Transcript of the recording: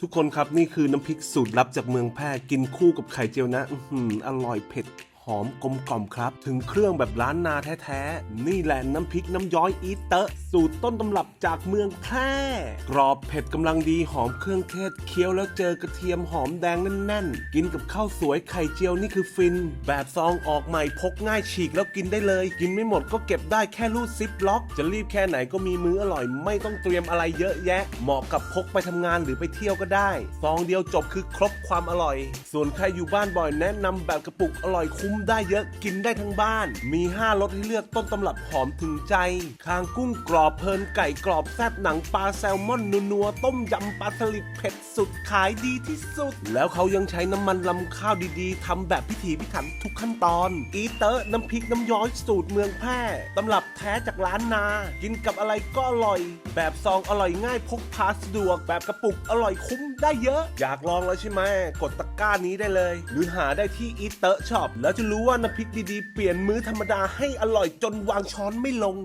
ทุกคนครับนี่คือน้ำพริกสูตรลับจากเมืองแพร่กินคู่กับไข่เจียวนะ อืออร่อยเผ็ด หอมกลมกล่อมครับ ถึงเครื่องแบบล้านนาแท้ๆ นี่แหละน้ำพริกน้ำย้อยอีเตอะ สูตรต้นตำรับจากเมืองแพร่ กรอบเผ็ดกำลังดีหอมเครื่องเทศเคี้ยวแล้วเจอกระเทียมหอมแดงแน่นๆ กินกับข้าวสวยไข่เจียวนี่คือฟิน แบบซองออกใหม่พกง่ายฉีกแล้วกินได้เลย กินไม่หมดก็เก็บได้แค่รูดซิปล็อก จะรีบแค่ไหนก็มีมื้ออร่อย ไม่ต้องเตรียมอะไรเยอะแยะ เหมาะกับพกไปทำงานหรือไปเที่ยวก็ได้ซองเดียวจบคือครบความอร่อย ส่วนใครอยู่บ้านบ่อยแนะนำแบบกระปุกอร่อยคุ้มมได้เยอะกินได้ทั้งบ้าน มี5รสให้เลือกต้นตำรับหอมถึงใจ คางกุ้งกรอบเพลินไก่กรอบแซ่บหนังปลาแซลมอนนัวๆต้มยำปลาสลิดเผ็ดสุดขายดีที่สุด แล้วเขายังใช้น้ำมันลำข้าวดีๆทำแบบพิถีพิถันทุกขั้นตอน อีเตอร์น้ำพริกน้ำย้อยสูตรเมืองแพร่ตำรับแท้จากร้านนา กินกับอะไรก็อร่อย แบบซองอร่อยง่ายพกพาสะดวก แบบกระปุกอร่อยคุ้มได้เยอะ อยากลองแล้วใช่ไหมกดตะกร้านี้ได้เลย หรือหาได้ที่อีเตอร์ช็อปแล้วจะรู้ว่าน้ำพริกดีๆ เปลี่ยนมื้อธรรมดาให้อร่อยจนวางช้อนไม่ลง